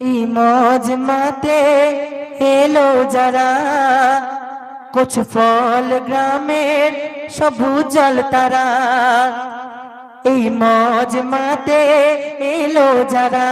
এই এলো যারা। কুছ ফল গ্রামের সবু জল তারা। এই মজমাতে এলো যারা।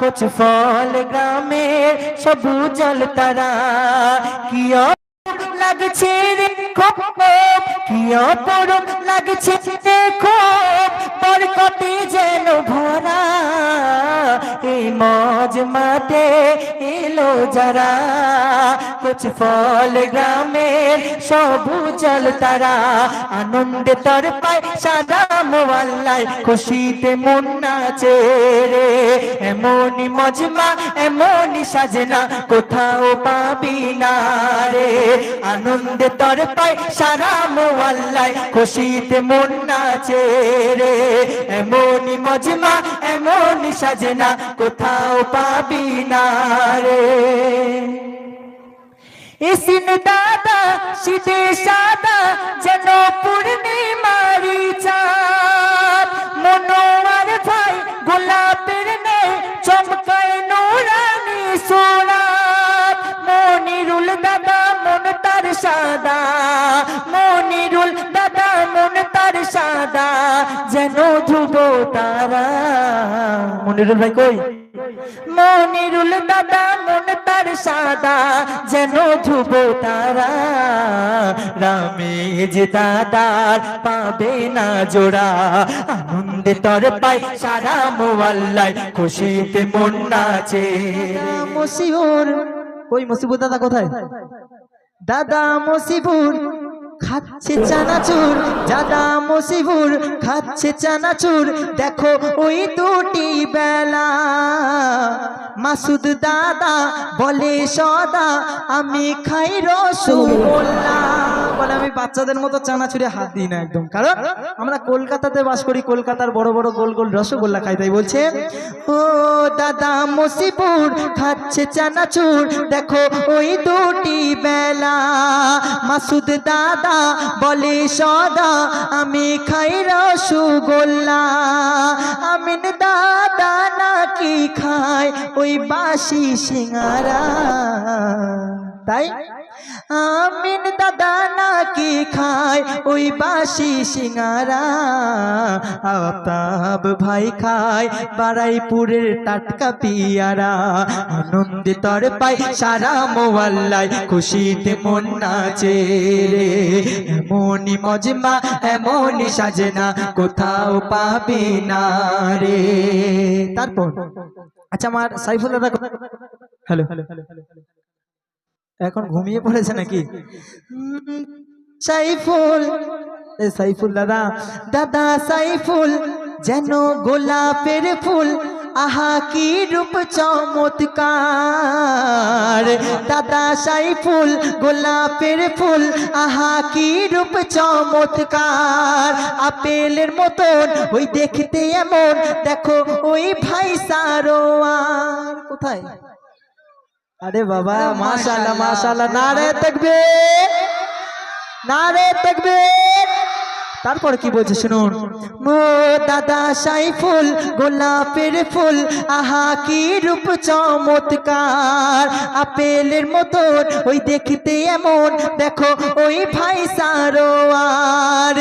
কুছ ফল গ্রামের সবু জল তারা। কি লাগছে রে খুব কি অপরূপ লাগছে দেখো। বরকতে যেন ভরা এই মজ মাতে এলো যারা। কুছ ফল গ্রামের সবু জল তারা। আনন্দে তর পায় সাদা মোয়াল্লায় খুশিতে মন নাচে রে। এমনই মজমা, এমনই সাজনা, কোথাও পাবি না রে। আনন্দে তর পায় সারা মোয়াল্লায় খুশিতে মন নাচে রে। এমনই মজমা, এমনই সাজনা, কোথাও পাবি না রে। ইসিন দাদা, শীতে সাদা, যেন পূর্ণিমারি চাঁদ। তারা মনিরুল ভাই কই? মনিরুল দাদা মন তার সাদা যেন ধ্রুব তারা। রামেজ দাদার পাবে না জোড়া আনন্দে তর পাই সারা মোয়াল্লায় খুশিতে মন নাচে। মসিবুর কই মসিবুর দাদা কোথায়? দাদা মসিবুর খাচ্ছে চানাচুর দাদা মসিবুর, খাচ্ছে চানাচুর, দেখো ওই দুটি বেলা। মাসুদ দাদা বলে, সদা আমি খাই রসগোল্লা বলে আমি বাচ্চাদের মতো চানাচুরে হাত দিই না একদম। কারণ আমরা কলকাতাতে বাস করি, কলকাতার বড় বড় গোল গোল রসগোল্লা খাই, তাই বলছে, ও দাদা মসিবুর খাচ্ছে চানাচুর, দেখো ওই দুটি বেলা। মাসুদ দাদা বলে, সদা আমি খাই রসগোল্লা। আমিন দাদা নাকি খায় ওই বাসি সিঙ্গারা। তাই আমিন দাদা নাকি খায়? ওই বাসি সিঙ্গারা আফতাব ভাই খায়। বারাইপুরের টাটকা পিয়ারা আনন্দে তর পাই সারা মোয়াল্লায় খুশিতে মন নাচে রে। এমনই মজমা, এমনই সাজনা কোথাও পাবি না রে। তারপর আচ্ছা আমার সাইফুল দাদা হ্যালো। এখন ঘুমিয়ে পড়েছে নাকি? সাইফুল সাইফুল দাদা। দাদা সাইফুল, যেন গোলাপের ফুল, আহা কি রূপ চমৎকার। দাদা সাই সাইফুল, গোলাপের ফুল, আহা কি রূপ চমৎকার। আপেলের মতন, ওই দেখতে এমন, দেখো ওই ভাই সারোয়ার। কোথায়? আরে বাবা মাশাআল্লাহ মাশাআল্লাহ নারে তাকবীর নারে তাকবীর। তারপর কি বলছে শুনুন? মো দাদা সাইফুল গোলাপের ফুল আহা কি রূপ চমৎকার। আপেলের মতন ওই দেখতে এমন দেখো ওই ভাই সারোয়ার।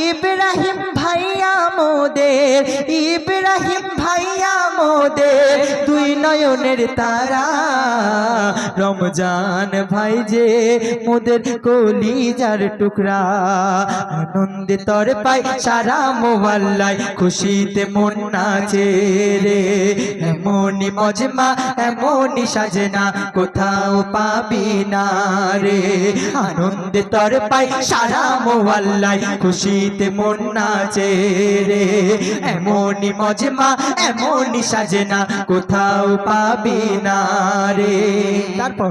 ইব্রাহিম ভাইয়া মোদের ইব্রাহিম ভাইয়া মোদের দুই নয়নের তারা। রমজান ভাই যে মোদের কলিজার টুকরা, আনন্দে তর পাই সারা মোবাল্লায় খুশিতে মন নাচে রে। এমনই মজমা, এমনই সাজনা, কোথাও পাবি না রে। আনন্দে তর পাই সারা মোবাল্লায় খুশিতে মন নাচে রে। এমনই মজমা, এমনই সাজনা, কোথাও পাবি না রে। তারপর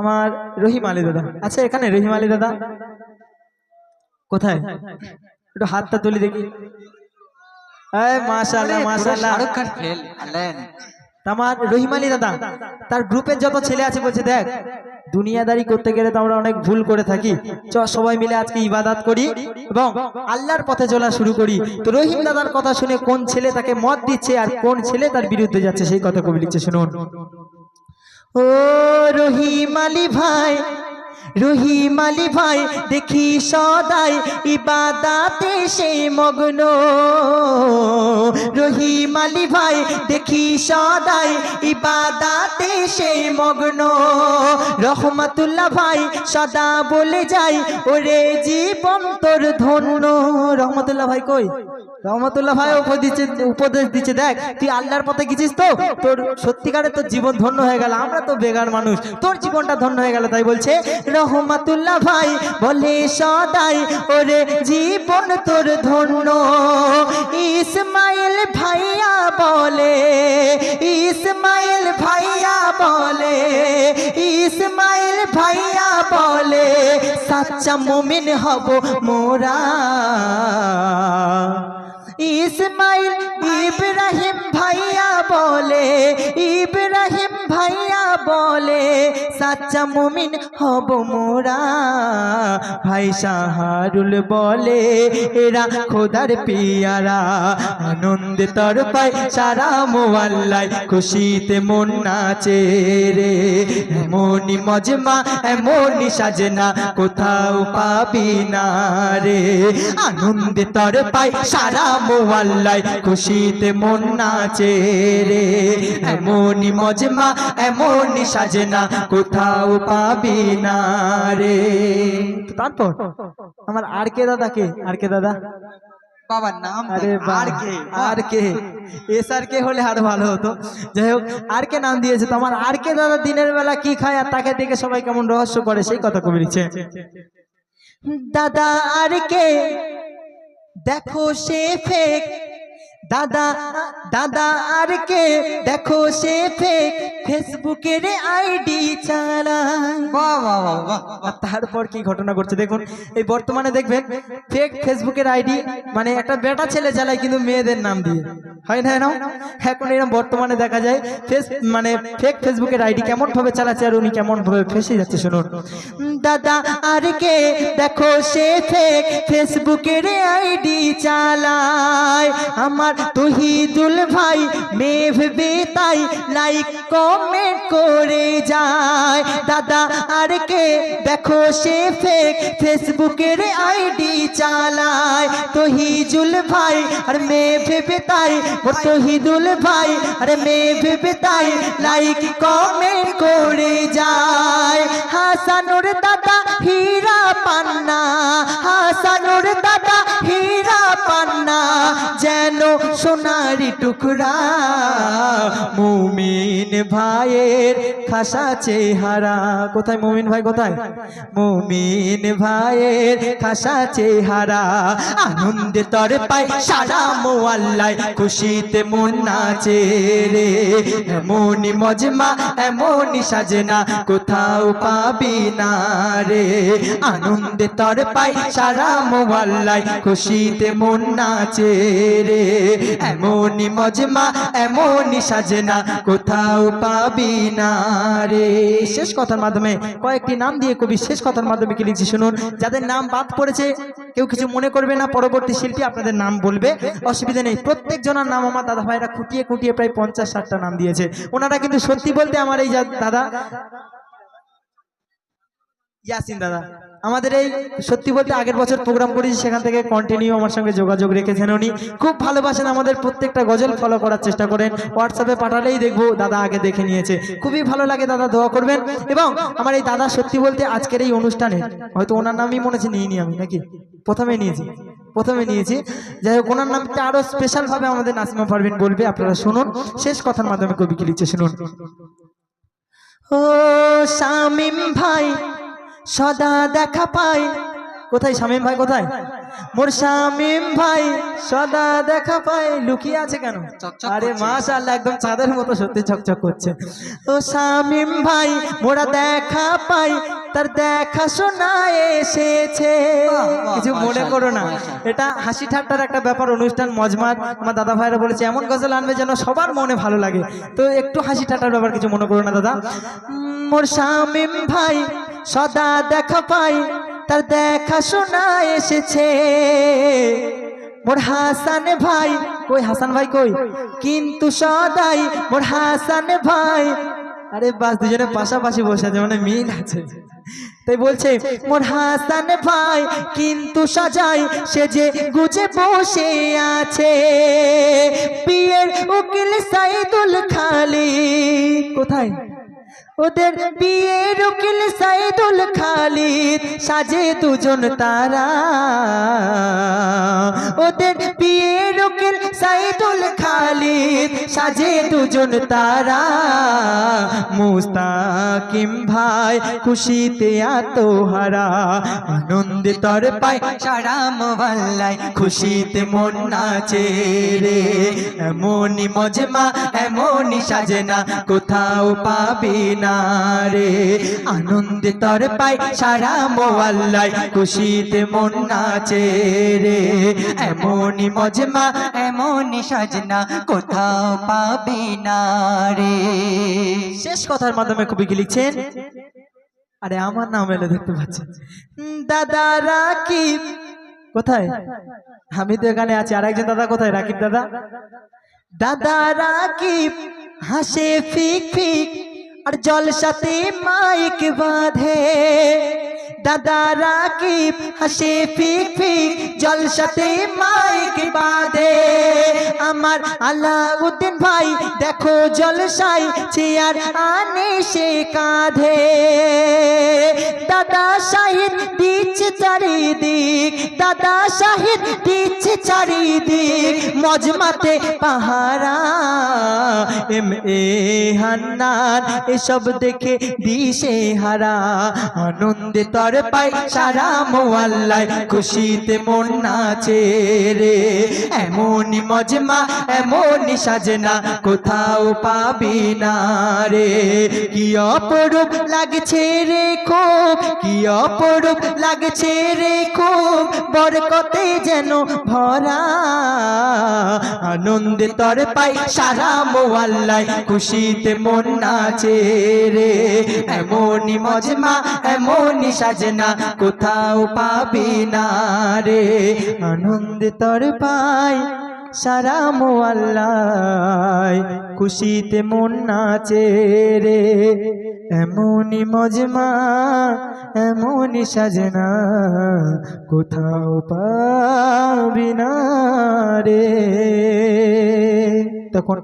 আমার রহিম আলী দাদা। আচ্ছা এখানে রহিম আলী দাদা? কোথায়? একটু হাতটা তুলি দেখি। এই মাশাআল্লাহ আমার রহিম আলী দাদা, তার গ্রুপের যত ছেলে আছে বলছে, দেখ, দুনিয়াদারি করতে গেলে তো আমরা অনেক ভুল করে থাকি। চ, সবাই মিলে আজকে ইবাদাত করি এবং আল্লাহর পথে চলা শুরু করি। তো রহিম দাদার কথা শুনে কোন ছেলে তাকে মত দিচ্ছে আর কোন ছেলে তার বিরুদ্ধে যাচ্ছে, সেই কথা কবি লিখছে, শুনুন। ও রহিম আলী ভাই রহিম আলী ভাই, দেখি সদাই ইবাদাতে সে মগ্ন। রহিম আলী ভাই, দেখি সদাই ইবাদাতে সে মগ্ন। রহমাতুল্লাহ ভাই, সদা বলে যাই, ওরে জীবন তোর ধন্য। রহমতুল্লাহ ভাই কই? রহমতুল্লাহ ভাই উপদেশ উপদেশ দিচ্ছে, দেখ, তুই আল্লাহর পথে গেছিস তো? তোর সত্যিকারে তোর জীবন ধন্য হয়ে গেল, আমরা তো বেগার মানুষ, তোর জীবনটা ধন্য হয়ে গেল, তাই বলছে রহমাতুল্লাহ ভাই বলে সদাই, ওরে জীবন তোর ধন্য। ইসমাইল ভাইয়া বলে, ইসমাইল ভাইয়া বলে, ইসমাইল ভাইয়া বলে, সাচ্চা মুমিন হব মোরা। ইসমাইল ইব্রাহিম ভাইয়া বলে, ইব্রাহিম বলে, সাচ্চা মুমিন হব মোরা। ভাই সাহারুল বলে, এরা খোদার পিয়ারা। আনন্দে তর পায় সারা মোয়াল্লায় খুশিতে মন নাচে রে। এমনই মজমা, এমনই সাজনা, কোথাও পাবি না রে। আনন্দে তর পায় সারা মোয়াল্লায় খুশিতে মন নাচে রে। এমনই মজমা, এমনই সাজনা কোথাও পাবি না রে। তারপর আমার আর কে দাদা কে? আর কে দাদা? বাবার নাম আরে আর কে আর কে এস আর কে হলে আরও ভালো হতো। যাই হোক আর কে নাম দিয়েছে তো আমার আর কে দাদা দিনের বেলা কি খায় আর তাকে দেখে সবাই কেমন রহস্য করে সেই কথা লিখছে। দাদা আর কে দেখো সে ফেক দাদা দাদা আর কে? দেখো সে ফেক ফেসবুকের আইডি চালায়। বাহ বাহ বাহ বাহ তারপর কি ঘটনা ঘটছে দেখুন এই বর্তমানে দেখবেন ফেক ফেসবুকের আইডি মানে একটা বেটা ছেলে চালায় কিন্তু মেয়েদের নাম দিয়ে। হয় না না? এখন এরকম বর্তমানে দেখা যায়, ফেস মানে ফেক ফেসবুকের আইডি কেমন ভাবে চালাচ্ছে আর উনি কেমন ভাবে ফেসে যাচ্ছে, শুনুন। দাদা, আর কে? দেখো, সে ফেক ফেসবুকের আইডি চালায়। আমার তহিদুল ভাই মেয়ে ভেবে তাই লাইক কমেন্ট করে যায়। দাদা, আর কে? দেখো, সে ফেক ফেসবুকের আইডি চালায়। তহিজুল ভাই আর মেয়ে ভেবে তহিদুল ভাই, আর মেয়ে ভেবে তাই লাইক কমেন্ট করে যায়। হাসানুর দাদা হীরা পান্না, হাসানুর দাদা হীরা পান্না, যেন সোনারি টুকরা মুমিন ভাইয়ের খাসা চেহারা। কোথায় মুমিন ভাই, কোথায়? মুমিন ভাইয়ের খাসা চেহারা। আনন্দে তর পায় সারা মোয়াল্লায় খুশিতে মন নাচে রে। এমনই মজমা, এমনই সাজনা, কোথাও পাবি না রে। আনন্দে তর পায় সারা মোয়াল্লায় খুশিতে মন নাচে রে। এমনই মজমা, এমনই সাজনা, কোথাও পাবি না রে। শেষ কথার মাধ্যমে কয়েকটি নাম দিয়ে কবি শেষ কথার মাধ্যমে কি লিখছি শুনুন? যাদের নাম বাদ পড়েছে, কেউ কিছু মনে করবে না, পরবর্তী শিল্পী আপনাদের নাম বলবে। অসুবিধা নেই প্রত্যেক জনের নাম আমার দাদা ভাইরা খুঁটিয়ে খুঁটিয়ে প্রায় পঞ্চাশ ষাটটা নাম দিয়েছে। ওনারা কিন্তু সত্যি বলতে আমার এই দাদা ইয়াসিন দাদা, আমাদের এই সত্যি বলতে আগের বছর প্রোগ্রাম করেছি, সেখান থেকে কন্টিনিউ আমার সঙ্গে যোগাযোগ রেখেছেন উনি। খুব ভালোবাসেন আমাদের প্রত্যেকটা গজল ফলো করার চেষ্টা করেন। হোয়াটসঅ্যাপে পাঠালেই দেখব দাদা আগে দেখে নিয়েছে। খুবই ভালো লাগে দাদা, দোয়া করবেন। এবং আমার এই দাদা সত্যি বলতে আজকের এই অনুষ্ঠানে, হয়তো ওনার নামই মনে হচ্ছে নিয়ে নি আমি, নাকি? প্রথমে নিয়েছি। প্রথমে নিয়েছি। যাই হোক ওনার নামটা আরও স্পেশাল ভাবে আমাদের নাসিমা পারবেন বলবে আপনারা শুনুন। শেষ কথার মাধ্যমে কবি কি লিখছে শুনুন। ও শামিম ভাই সদা দেখা পাই। কোথায় শামিম ভাই কোথায়? মোর শামিম ভাই সদা দেখা পাই। লুকিয়ে আছে কেন? আরে। মাশাআল্লাহ একদম চাঁদের মতো সত্যি চকচক করছে। ও শামিম ভাই মোরা দেখা পাই। তার দেখাশোনা এসেছে। কিছু মনে করো না। এটা হাসি ঠাট্টার একটা ব্যাপার অনুষ্ঠান মজমাত আমার দাদা ভাইরা বলেছে এমন গজল আনবে যেন সবার মনে ভালো লাগে। তো একটু হাসি ঠাট্টার ব্যাপার কিছু মনে করো না দাদা। মোর শামিম ভাই সদা দেখা পাই তার দেখাশোনা এসেছে। মোর হাসান ভাই কই হাসান ভাই কই? কিন্তু সদাই মোর হাসান ভাই আরে বাস, দুজনে পাশাপাশি বসে আছে মানে মিল আছে। তাই বলছে, মোর হাসান ভাই কিন্তু সাজাই, সে যে গুজে বসে আছে। বিয়ের উকিল সাইদুল খালি। কোথায়? ওদের বিয়ের উকিল সাইদুল খালিদ সাজে দুজন তারা। ওদের বিয়ের উকিল সাইদুল খালিদ সাজে দুজন তারা। মুস্তাকিম ভাই খুশিতে আত্মহারা আনন্দে তর পায় সারা মোবাল্লাই খুশিতে মন নাচে রে। এমনই মজমা, এমনই সাজনা, কোথাও পাবি না রে। আনন্দে তর পাই সারা মোয়াল্লাই খুশিতে মন নাচে রে। এমনই মজমা এমনই সাজনা কোথাও পাবি না রে। শেষ কথার মাধ্যমে কবি কি লিখছেন? আরে, আমার নাম এলে দেখতে পাচ্ছেন। দাদা রাকিব। কোথায়? আমি তো এখানে আছি। আর একজন দাদা কোথায়? রাকিব দাদা। দাদা রাকিব, হাসে ফিক ফিক, আর জলসাতে মাইক বাঁধে। দাদা রাকিব, হাসে ফিক ফিক, জলসাতে মাইক বাঁধে। আমার আলাউদ্দিন ভাই, দেখো জলসাই চেয়ার আনে সে কাঁধে। দাদা দিচ্ছে চারিদিক, দাদা শাহিদ দিচ্ছে চারিদিক, মজমাতে পাহারা এম এ হান্নান, এসব দেখে দিশে হারা, আনন্দে তর পাই সারা মোয়াল্লায় খুশিতে মন নাচে রে। এমনই মজমা, এমনই সাজনা, কোথাও পাবি না রে। কি অপরূপ লাগছে রে খুব, কি অপরূপ লাগছে রে খুব বরকতে যেন ভরা আনন্দে তর পাই সারা মোয়াল্লায়। খুশিতে মন নাচে রে, এমনই মজমা, এমনই সাজনা, কোথাও পাবি না রে। আনন্দে তর পাই সারা মোয়াল্লায়। খুশিতে মন নাচে রে। এমনই মজমা এমনই সাজনা কোথাও পাবি না রে। তখন